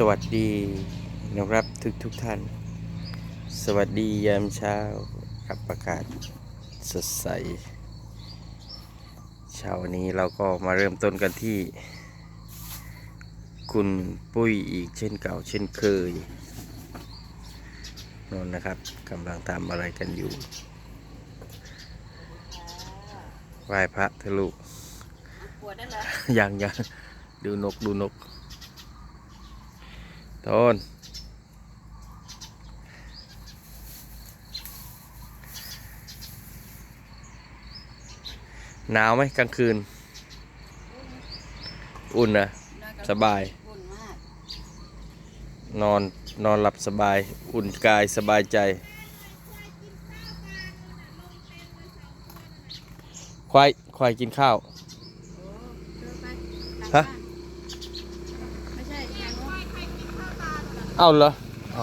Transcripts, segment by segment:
สวัสดีนะครับทุกทุกๆท่าน สวัสดียามเช้ากับอากาศสดใส เช้าวันนี้เราก็มาเริ่มต้นกันที่ คุณปุ้ยอีกเช่นเก่าเช่นเคยนนนะครับกำลังทำอะไรกันอยู่ไหว้พระเถอะลูกปวดได้เหรอยังยังดูนกดูนก โทนหนาวไหมกลางคืน อุ่นนะสบายนมากนอนนอนหลับสบาย อุ่นกายสบายใจ ควายควายกินข้าว โอ้เดินไปหลัง ฮะ บ้านไม่ใช่ทางโน้น เอาเหรอเอา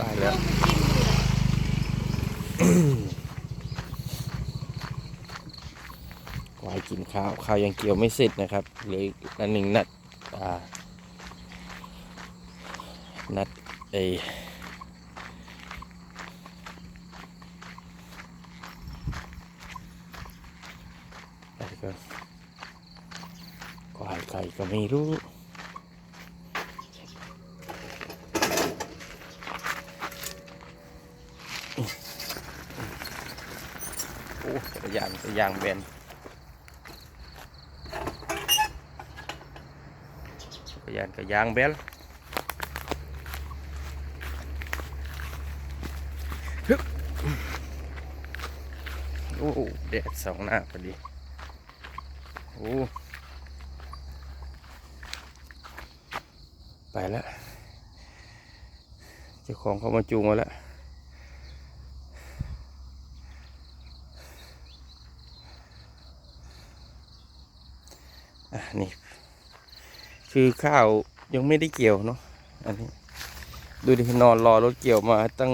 ตายแล้วควายกินข้าวข้าวยังเกี่ยวไม่เสร็จนะครับเหลืออีกนัดหนึ่งนัดอ่านัดไออะไรก็ควายใครก็ไม่รู้ โอ้ ยานจักรยานแบนจักรยานกับยางแบนฮึบโอ้โหแดดสองหน้าพอดี โอ้ ไปแล้วเจ้าของเขามาจูงมาแล้ว อะนี่ คือข้าวยังไม่ได้เกี่ยวเนาะอันนี้ ดูดินอนรอรถเกี่ยวมาตั้ง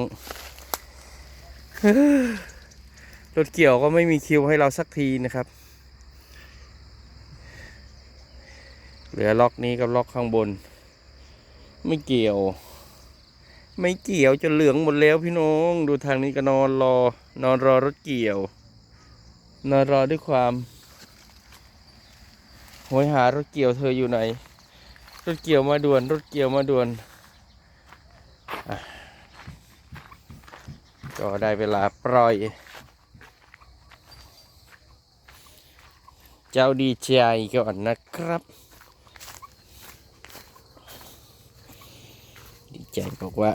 รถเกี่ยวก็ไม่มีคิวให้เราสักทีนะครับ เหลือล็อกนี้กับล็อกข้างบน ไม่เกี่ยว ไม่เกี่ยวจนเหลืองหมดแล้วพี่น้อง ดูทางนี้ก็นอนรอ นอนรอรถเกี่ยว นอนรอด้วยความโหยหารถเกี่ยวเธออยู่ไหน รถเกี่ยวมาด่วน รถเกี่ยวมาด่วนอะก็ได้เวลาปล่อย เจ้าดีใจก่อนนะครับ ดีใจบอกว่า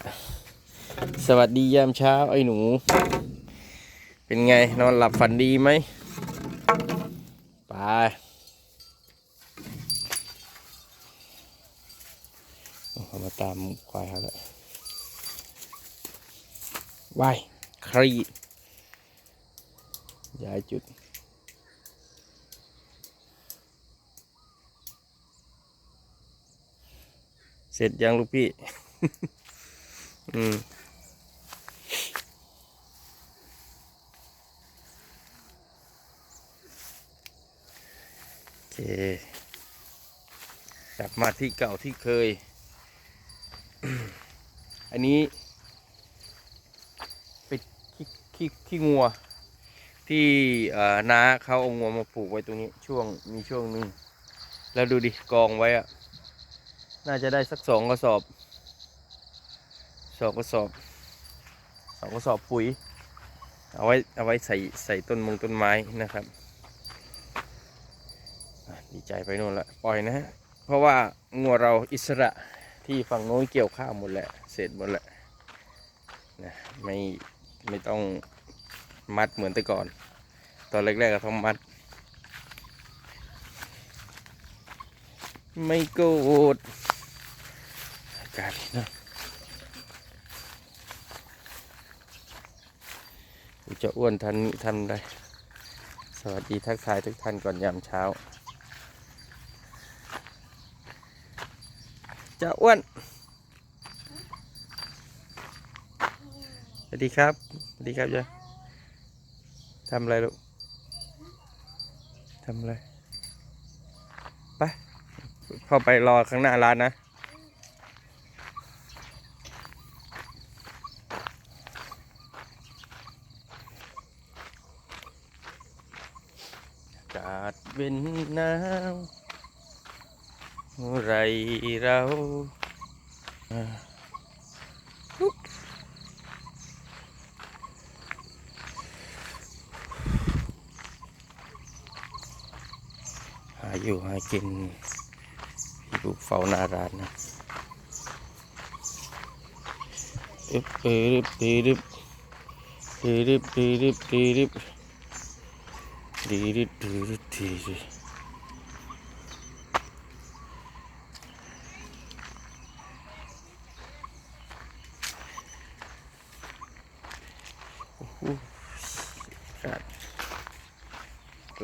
สวัสดียามเช้าไอ้หนู เป็นไงนอนหลับฝันดีไหมไป เขา มาตามควายเขาแล้ววายครีย้ายจุด เสร็จยังลูกพี่ อืมโอเคกลับมาที่เก่าที่เคย อันนี้เป็นขี้ขี้ขี้งัว ที่น้าเขาเอางัวมาผูกไว้ตรงนี้ช่วงมีช่วงหนึ่งแล้วดูดิกองไว้อะน่าจะได้สักสองกระสอบสองกระสอบสองกระสอบปุ๋ย เอาไว้เอาไว้ใส่ใส่ต้นมงต้นไม้นะครับดีใจไปนู่นละปล่อยนะฮะเพราะว่างัวเราอิสระ ที่ฝั่งโน้นเกี่ยวข้าวหมดแหละ เสร็จหมดแหละนะไม่ไม่ต้องมัดเหมือนแต่ก่อน ตอนแรกๆก็ต้องมัด ไม่โกรธอากาศดีเนะจะอ้วนทันทันได้ สวัสดีทักทายทุกท่านก่อนยามเช้า จะอ้วน สวัสดีครับ สวัสดีครับจ้ะทำอะไรลูกทำอะไร ไป เข้าไปรอข้างหน้าร้านนะกาดเป็นน้ำ เมื่อไรเราอ่าปุ๊บหาอยู่หากินพี่ลูกเฝ้าหน้าร้านนะอึบเอริบเอริบเอริบเอริบเอริบดีดิดีดิดีดิโอ้โหครับ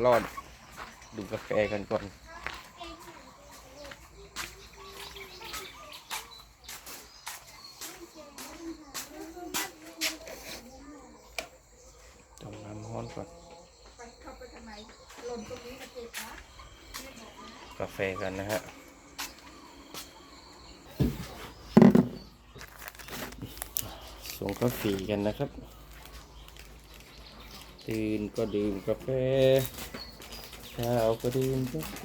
รอดดูกาแฟกันก่อนต้มน้ำร้อนก่อนกาแฟกันนะฮะส่งกาแฟกันนะครับ ตื่นก็ดื่มกาแฟเช้าก็ดื่มกาแฟ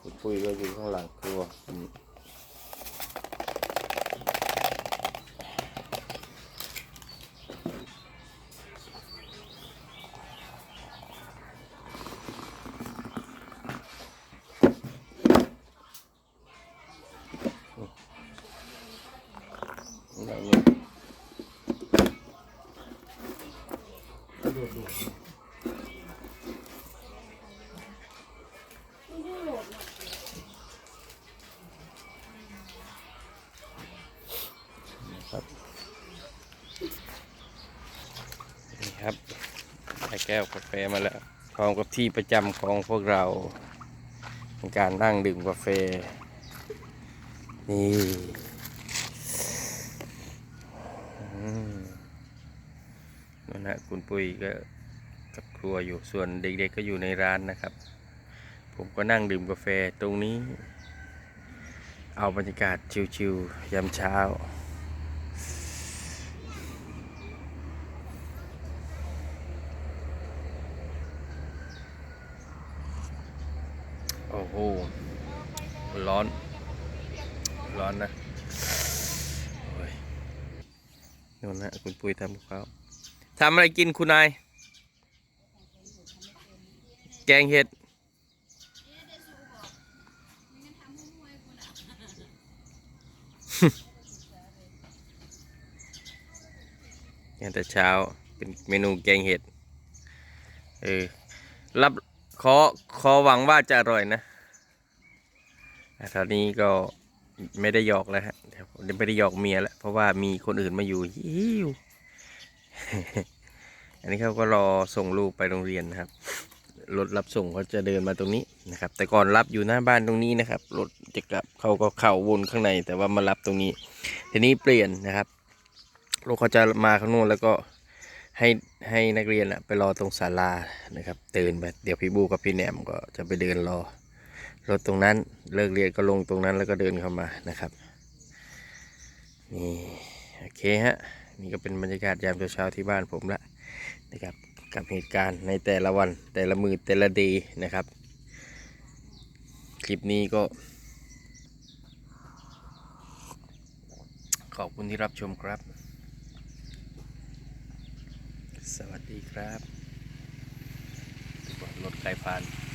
คุณปุ้ยก็อยู่ข้างหลังครัว แบบนี้ครับนี่ครับได้แก้วกาแฟมาแล้วพร้อมกับที่ประจำของพวกเราในการนั่งดื่มกาแฟนี่อืม นั่นนะคุณปุ้ยก็กับครัวอยู่ส่วนเด็กๆก็อยู่ในร้านนะครับ ผมก็นั่งดื่มกาแฟตรงนี้ เอาบรรยากาศชิวๆยามเช้า โอ้โห ร้อน ร้อนนะนู่นนะคุณปุ้ยทำกับข้าว ทำอะไรกินคุณนาย แกงเห็ดย่างแต่เช้าเป็นเมนูแกงเห็ด เออ รับขอขอหวังว่าจะอร่อยนะตอนนี้ก็ไม่ได้หยอกแล้วฮะ เดี๋ยวไม่ได้หยอกเมียแล้ว เพราะว่ามีคนอื่นมาอยู่ฮิว อันนี้เขาก็รอส่งลูกไปโรงเรียนนะครับ รถรับส่งเขาจะเดินมาตรงนี้นะครับ แต่ก่อนรับอยู่หน้าบ้านตรงนี้นะครับ รถจะกลับเขาก็เข่าวนข้างใน แต่ว่ามารับตรงนี้ ทีนี้เปลี่ยนนะครับ รถเขาจะมาข้างโน้นแล้วก็ให้ให้นักเรียนอะไปรอตรงศาลานะครับเดินไปเดี๋ยวพี่บูกับพี่แหนมก็จะไปเดินรอ รถตรงนั้นเลิกเรียนก็ลงตรงนั้นแล้วก็เดินเข้ามานะครับนี่โอเคฮะ นี่ก็เป็นบรรยากาศยามเช้าๆที่บ้านผมละนะครับกับเหตุการณ์ในแต่ละวันแต่ละมือแต่ละเดย์นะครับ คลิปนี้ก็ ขอบคุณที่รับชมครับ สวัสดีครับรถไฟฟ้าน